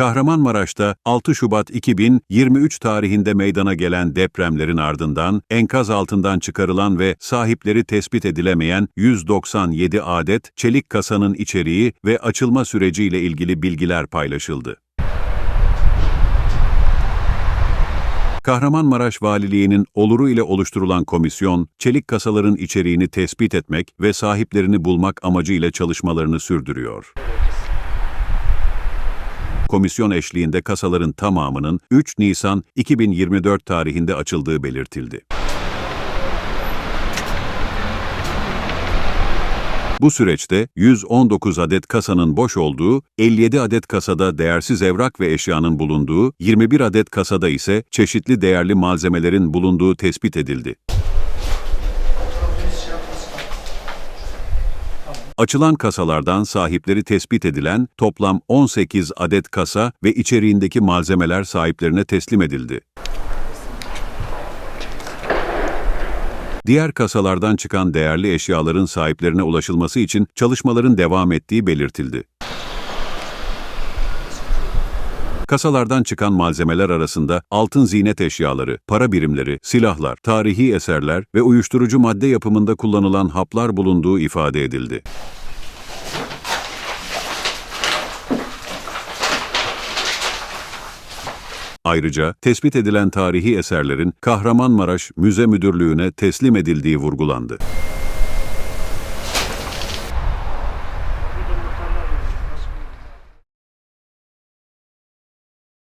Kahramanmaraş'ta 6 Şubat 2023 tarihinde meydana gelen depremlerin ardından enkaz altından çıkarılan ve sahipleri tespit edilemeyen 197 adet çelik kasanın içeriği ve açılma süreciyle ilgili bilgiler paylaşıldı. Kahramanmaraş Valiliği'nin oluru ile oluşturulan komisyon, çelik kasaların içeriğini tespit etmek ve sahiplerini bulmak amacıyla çalışmalarını sürdürüyor. Komisyon eşliğinde kasaların tamamının 3 Nisan 2024 tarihinde açıldığı belirtildi. Bu süreçte 119 adet kasanın boş olduğu, 57 adet kasada değersiz evrak ve eşyanın bulunduğu, 21 adet kasada ise çeşitli değerli malzemelerin bulunduğu tespit edildi. Açılan kasalardan sahipleri tespit edilen toplam 18 adet kasa ve içeriğindeki malzemeler sahiplerine teslim edildi. Diğer kasalardan çıkan değerli eşyaların sahiplerine ulaşılması için çalışmaların devam ettiği belirtildi. Kasalardan çıkan malzemeler arasında altın ziynet eşyaları, para birimleri, silahlar, tarihi eserler ve uyuşturucu madde yapımında kullanılan haplar bulunduğu ifade edildi. Ayrıca tespit edilen tarihi eserlerin Kahramanmaraş Müze Müdürlüğü'ne teslim edildiği vurgulandı.